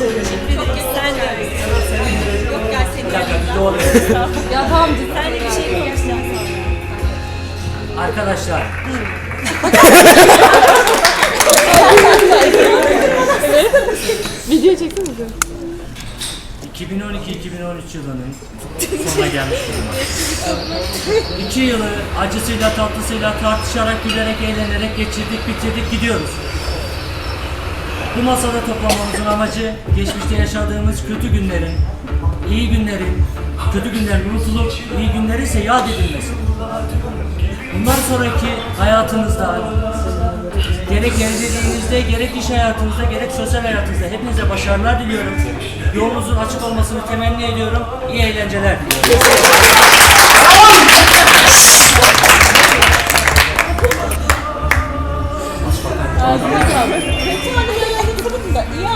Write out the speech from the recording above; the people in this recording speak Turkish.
De. Yok seni doğru. Ya tamam Sen de bir şey konuşacağım. Arkadaşlar video çeksene bize. 2012-2013 yılının sonuna gelmiş durumda. İki yılı acısıyla tatlısıyla tartışarak, gülerek, eğlenerek geçirdik, bitirdik, gidiyoruz. Bu masada toplanmamızın amacı geçmişte yaşadığımız kötü günlerin, iyi günlerin, kötü günlerin unutulup iyi günlerin ise yad edilmesi. Bundan sonraki hayatınızda gerek evliliğinizde, gerek iş hayatınızda, gerek sosyal hayatınızda hepinize başarılar diliyorum. Yolunuzun açık olmasını temenni ediyorum. İyi eğlenceler diliyorum. yeah.